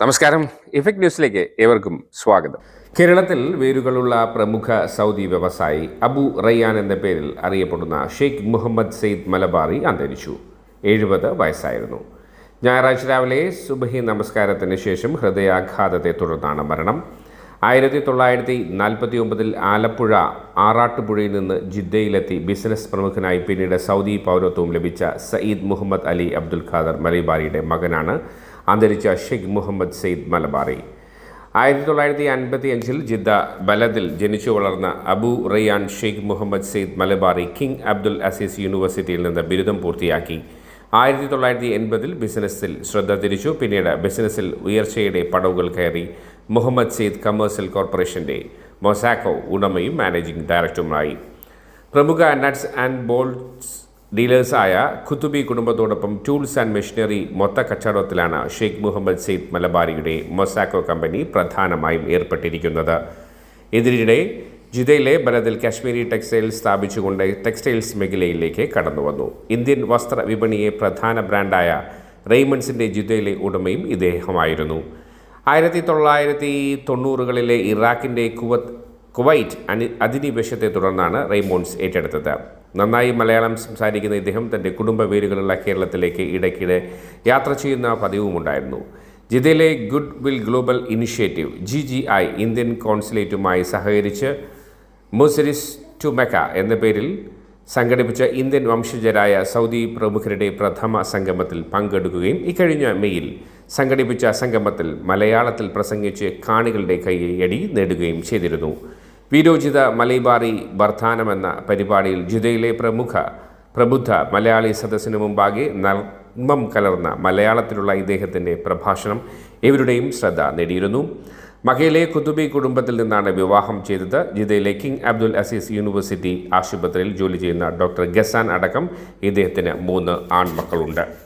നമസ്കാരം. ഇഫക്ട് ന്യൂസിലേക്ക് ഏവർക്കും സ്വാഗതം. കേരളത്തിൽ വേരുകളുള്ള പ്രമുഖ സൗദി വ്യവസായി അബു റയ്യാൻ എന്ന പേരിൽ അറിയപ്പെടുന്ന ഷെയ്ഖ് മുഹമ്മദ് സെയ്ദ് മലബാറി അന്തരിച്ചു. എഴുപത് വയസ്സായിരുന്നു. ഞായറാഴ്ച രാവിലെ സുബഹി നമസ്കാരത്തിന് ശേഷം ഹൃദയാഘാതത്തെ തുടർന്നാണ് മരണം. ആയിരത്തി തൊള്ളായിരത്തി നാൽപ്പത്തി ഒമ്പതിൽ ആലപ്പുഴ ആറാട്ടുപുഴയിൽ നിന്ന് ജിദ്ദയിലെത്തി ബിസിനസ് പ്രമുഖനായി പിന്നീട് സൗദി പൗരത്വവും ലഭിച്ച സയ്യിദ് മുഹമ്മദ് അലി അബ്ദുൽ ഖാദർ മലബാരിയുടെ മകനാണ്. അന്തരിച്ച ഷെയ്ഖ് മുഹമ്മദ് സെയ്ദ് മലബാറി. ആയിരത്തി തൊള്ളായിരത്തി അൻപത്തി അഞ്ചിൽ ജിദ്ദ ബലദിൽ ജനിച്ചു വളർന്ന Abu Rayyan Sheikh Muhammad Saeed Malabari King Abdul Aziz യൂണിവേഴ്സിറ്റിയിൽ നിന്ന് ബിരുദം പൂർത്തിയാക്കി. ആയിരത്തി തൊള്ളായിരത്തി എൺപതിൽ ബിസിനസ്സിൽ ശ്രദ്ധ തിരിച്ചു. പിന്നീട് ബിസിനസ്സിൽ ഉയർച്ചയുടെ പടവുകൾ കയറി മുഹമ്മദ് സെയ്ദ് കമേഴ്സ്യൽ കോർപ്പറേഷന്റെ മൊസാക്കോ ഉടമയും മാനേജിംഗ് ഡയറക്ടറുമായി. പ്രമുഖ നട്ട്സ് ആൻഡ് ബോൾട്സ് ഡീലേഴ്സായ ഖുത്തുബി കുടുംബത്തോടൊപ്പം ടൂൾസ് ആൻഡ് മെഷീനറി മൊത്ത കച്ചവടത്തിലാണ് ഷെയ്ഖ് മുഹമ്മദ് സെയ്ദ് മലബാരിയുടെ മൊസാക്കോ കമ്പനി പ്രധാനമായും ഏർപ്പെട്ടിരിക്കുന്നത്. ഇതിനിടെ ജിദ്ദയിലെ ബലദിൽ കാശ്മീരി ടെക്സ്റ്റൈൽസ് സ്ഥാപിച്ചുകൊണ്ട് ടെക്സ്റ്റൈൽസ് മേഖലയിലേക്ക് കടന്നുവന്നു ഇന്ത്യൻ വസ്ത്ര വിപണിയെ പ്രധാന ബ്രാൻഡായ റെയ്മൺസിന്റെ ജിദ്ദയിലെ ഉടമയും ഇദ്ദേഹമായിരുന്നു. ആയിരത്തി തൊള്ളായിരത്തി തൊണ്ണൂറുകളിലെ ഇറാഖിന്റെ കുവത്ത് കുവൈറ്റ് അനി അധിനിവേശത്തെ തുടർന്നാണ് റെയ്മോൺസ് ഏറ്റെടുത്തത്. നന്നായി മലയാളം സംസാരിക്കുന്ന ഇദ്ദേഹം തന്റെ കുടുംബ വേരുകളുള്ള കേരളത്തിലേക്ക് ഇടയ്ക്കിടെ യാത്ര ചെയ്യുന്ന പതിവുമുണ്ടായിരുന്നു. ജിദ്ദയിലെ goodwill global initiative G G I Indian കോൺസുലേറ്റുമായി സഹകരിച്ച് മുസരിസ് ടു മെക്ക എന്ന പേരിൽ സംഘടിപ്പിച്ച ഇന്ത്യൻ വംശജരായ സൗദി പ്രമുഖരുടെ പ്രഥമ സംഗമത്തിൽ പങ്കെടുക്കുകയും ഇക്കഴിഞ്ഞ മെയ്യിൽ സംഘടിപ്പിച്ച സംഗമത്തിൽ മലയാളത്തിൽ പ്രസംഗിച്ച് കാണികളുടെ കൈയടി നേടുകയും ചെയ്തിരുന്നു. വീരോചിത മലൈബാറി വർദ്ധാനമെന്ന പരിപാടിയിൽ ജിദ്ദയിലെ പ്രമുഖ പ്രബുദ്ധ മലയാളി സദസ്സിന് മുമ്പാകെ നർമ്മം കലർന്ന മലയാളത്തിലുള്ള ഇദ്ദേഹത്തിന്റെ പ്രഭാഷണം ഇവരുടെയും ശ്രദ്ധ നേടിയിരുന്നു. മകയിലെ കുതുബി കുടുംബത്തിൽ നിന്നാണ് വിവാഹം ചെയ്തത്. ജിദ്ദയിലെ കിങ് അബ്ദുൽ അസീസ് യൂണിവേഴ്സിറ്റി ആശുപത്രിയിൽ ജോലി ചെയ്യുന്ന ഡോക്ടർ ഗസാൻ അടക്കം ഇദ്ദേഹത്തിന് മൂന്ന് ആൺമക്കളുണ്ട്.